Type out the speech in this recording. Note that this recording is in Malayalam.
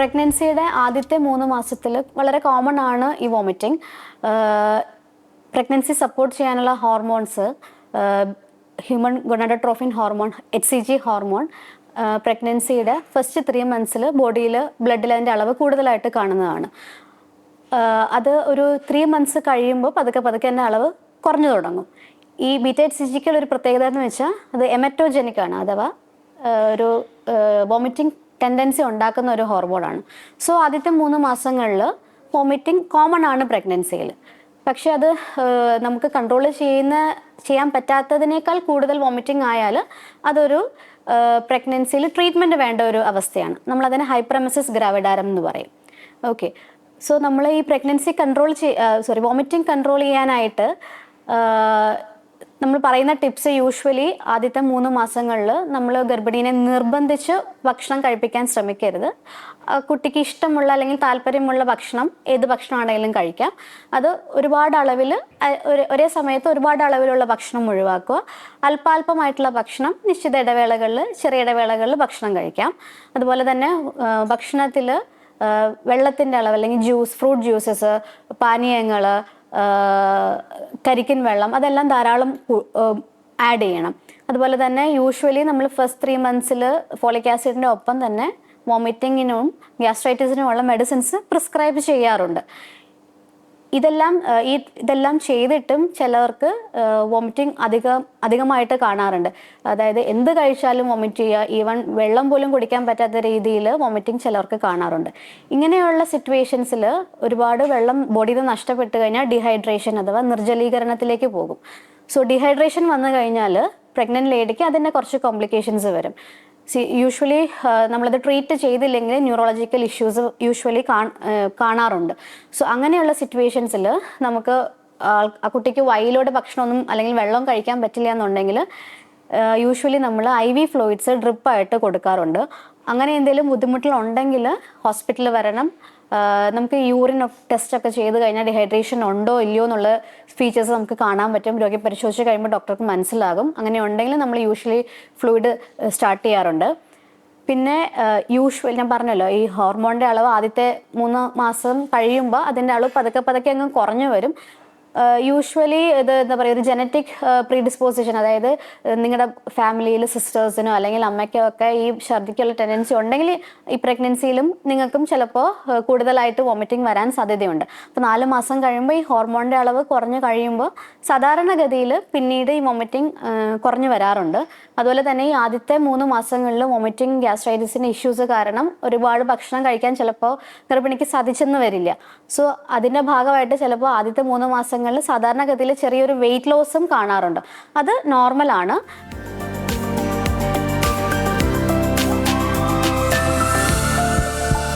പ്രഗ്നൻസിയുടെ ആദ്യത്തെ മൂന്ന് മാസത്തിൽ വളരെ കോമൺ ആണ് ഈ വോമിറ്റിംഗ് പ്രഗ്നൻസി സപ്പോർട്ട് ചെയ്യാനുള്ള hormones human gonadotrophin hormone H C G hormone പ്രഗ്നൻസിയുടെ first three മന്ത്സിൽ ബോഡിയിൽ ബ്ലഡിൽ അതിന്റെ അളവ് കൂടുതലായിട്ട് കാണുന്നതാണ്. അത് ഒരു ത്രീ മന്ത്സ് കഴിയുമ്പോൾ പതുക്കെ പതുക്കെ അതിന്റെ അളവ് കുറഞ്ഞു തുടങ്ങും. ഈ ബീറ്റ എച്ച് സി ജിക്കുള്ള ഒരു പ്രത്യേകത എന്ന് വെച്ചാൽ അത് എമറ്റോജനിക് ആണ്. അഥവാ ഒരു വോമിറ്റിംഗ് ടെൻഡൻസി ഉണ്ടാക്കുന്ന ഒരു ഹോർമോണാണ് സോ ആദ്യത്തെ മൂന്ന് മാസങ്ങളിൽ വോമിറ്റിംഗ് കോമൺ ആണ് പ്രഗ്നൻസിയിൽ പക്ഷെ അത് നമുക്ക് കൺട്രോൾ ചെയ്യുന്ന ചെയ്യാൻ പറ്റാത്തതിനേക്കാൾ കൂടുതൽ വോമിറ്റിംഗ് ആയാൽ അതൊരു പ്രഗ്നൻസിയിൽ ട്രീറ്റ്മെന്റ് വേണ്ട ഒരു അവസ്ഥയാണ്. നമ്മളതിനെ ഹൈപ്രമസിസ് ഗ്രാവിഡാരം എന്ന് പറയും. ഓക്കെ സോ നമ്മൾ ഈ pregnancy control sorry vomiting control ചെയ്യാനായിട്ട് നമ്മൾ പറയുന്ന ടിപ്സ് യൂഷ്വലി ആദ്യത്തെ മൂന്ന് മാസങ്ങളിൽ നമ്മൾ ഗർഭിണീനെ നിർബന്ധിച്ച് ഭക്ഷണം കഴിപ്പിക്കാൻ ശ്രമിക്കരുത്. കുട്ടിക്ക് ഇഷ്ടമുള്ള അല്ലെങ്കിൽ താല്പര്യമുള്ള ഭക്ഷണം ഏത് ഭക്ഷണമാണെങ്കിലും കഴിക്കാം. അത് ഒരുപാട് അളവിൽ ഒരേ സമയത്ത് ഒരുപാട് അളവിലുള്ള ഭക്ഷണം ഒഴിവാക്കുക. അല്പാൽപമായിട്ടുള്ള ഭക്ഷണം നിശ്ചിത ഇടവേളകളിൽ ചെറിയ ഇടവേളകളിൽ ഭക്ഷണം കഴിക്കാം. അതുപോലെ തന്നെ ഭക്ഷണത്തിൽ വെള്ളത്തിന്റെ അളവ് അല്ലെങ്കിൽ ജ്യൂസ് ഫ്രൂട്ട് ജ്യൂസസ് പാനീയങ്ങൾ കരിക്കിൻ വെള്ളം അതെല്ലാം ധാരാളം ആഡ് ചെയ്യണം. അതുപോലെ തന്നെ യൂഷ്വലി നമ്മൾ ഫസ്റ്റ് ത്രീ മന്ത്സിൽ ഫോളിക് ആസിഡിന്റെ ഒപ്പം തന്നെ വോമിറ്റിങ്ങിനും ഗ്യാസ്ട്രൈറ്റിസിനുമുള്ള മെഡിസിൻസ് പ്രിസ്ക്രൈബ് ചെയ്യാറുണ്ട്. ഇതെല്ലാം ഈ ഇതെല്ലാം ചെയ്തിട്ടും ചിലർക്ക് വോമിറ്റിംഗ് അധികം അധികമായിട്ട് കാണാറുണ്ട്. അതായത് എന്ത് കഴിച്ചാലും വോമിറ്റ് ചെയ്യുക ഈവൻ വെള്ളം പോലും കുടിക്കാൻ പറ്റാത്ത രീതിയിൽ വോമിറ്റിംഗ് ചിലർക്ക് കാണാറുണ്ട്. ഇങ്ങനെയുള്ള സിറ്റുവേഷൻസിൽ ഒരുപാട് വെള്ളം ബോഡിയിൽ നിന്ന് നഷ്ടപ്പെട്ട് കഴിഞ്ഞാൽ ഡീഹൈഡ്രേഷൻ അഥവാ നിർജലീകരണത്തിലേക്ക് പോകും. സോ ഡീഹൈഡ്രേഷൻ വന്നു കഴിഞ്ഞാൽ പ്രഗ്നന്റ് ലേഡിക്ക് അതിന്റെ കുറച്ച് കോംപ്ലിക്കേഷൻസ് വരും. സി യൂഷ്വലി നമ്മളത് ട്രീറ്റ് ചെയ്തില്ലെങ്കിൽ ന്യൂറോളജിക്കൽ ഇഷ്യൂസ് യൂഷ്വലി കാണാറുണ്ട്. സോ അങ്ങനെയുള്ള സിറ്റുവേഷൻസിൽ നമുക്ക് ആ കുട്ടിക്ക് വയലോടെ ഭക്ഷണമൊന്നും അല്ലെങ്കിൽ വെള്ളം കഴിക്കാൻ പറ്റില്ല എന്നുണ്ടെങ്കിൽ യൂഷ്വലി നമ്മൾ ഐ വി ഫ്ലൂയിഡ്സ് ഡ്രിപ്പായിട്ട് കൊടുക്കാറുണ്ട്. അങ്ങനെ എന്തെങ്കിലും ബുദ്ധിമുട്ടുകളുണ്ടെങ്കിൽ ഹോസ്പിറ്റലിൽ വരണം. നമുക്ക് യൂറിൻ ടെസ്റ്റ് ഒക്കെ ചെയ്ത് കഴിഞ്ഞാൽ ഡിഹൈഡ്രേഷൻ ഉണ്ടോ ഇല്ലയോ എന്നുള്ള ഫീച്ചേഴ്സ് നമുക്ക് കാണാൻ പറ്റും. രോഗി പരിശോധിച്ച് കഴിയുമ്പോൾ ഡോക്ടർക്ക് മനസ്സിലാകും. അങ്ങനെ ഉണ്ടെങ്കിൽ നമ്മൾ യൂഷ്വലി ഫ്ലൂയിഡ് സ്റ്റാർട്ട് ചെയ്യാറുണ്ട്. പിന്നെ യൂഷ്വൽ ഞാൻ പറഞ്ഞല്ലോ ഈ ഹോർമോണിന്റെ അളവ് ആദ്യത്തെ മൂന്ന് മാസം കഴിയുമ്പോൾ അതിന്റെ അളവ് പതുക്കെ പതുക്കെ അങ്ങ് കുറഞ്ഞു വരും. യൂഷ്വലി ഇത് എന്താ പറയുക ഒരു ജനറ്റിക് പ്രീഡിസ്പോസിഷൻ അതായത് നിങ്ങളുടെ ഫാമിലിയിൽ സിസ്റ്റേഴ്സിനോ അല്ലെങ്കിൽ അമ്മയ്ക്കോ ഒക്കെ ഈ ഛർദിക്കുള്ള ടെൻഡൻസി ഉണ്ടെങ്കിൽ ഈ പ്രഗ്നൻസിയിലും നിങ്ങൾക്കും ചിലപ്പോൾ കൂടുതലായിട്ട് വോമിറ്റിംഗ് വരാൻ സാധ്യതയുണ്ട്. അപ്പോൾ നാല് മാസം കഴിയുമ്പോൾ ഈ ഹോർമോണിന്റെ അളവ് കുറഞ്ഞു കഴിയുമ്പോൾ സാധാരണഗതിയിൽ പിന്നീട് ഈ വോമിറ്റിംഗ് കുറഞ്ഞു വരാറുണ്ട്. അതുപോലെ തന്നെ ഈ ആദ്യത്തെ മൂന്ന് മാസങ്ങളിൽ വോമിറ്റിംഗ് ഗ്യാസ്ട്രൈറ്റിസിന്റെ ഇഷ്യൂസ് കാരണം ഒരുപാട് ഭക്ഷണം കഴിക്കാൻ ചിലപ്പോൾ ഗർഭിണിക്ക് സാധിച്ചെന്ന് വരില്ല. സോ അതിന്റെ ഭാഗമായിട്ട് ചിലപ്പോൾ ആദ്യത്തെ മൂന്ന് മാസങ്ങളിൽ സാധാരണഗതിയിൽ ചെറിയൊരു വെയിറ്റ് ലോസും കാണാറുണ്ട്. അത് നോർമലാണ്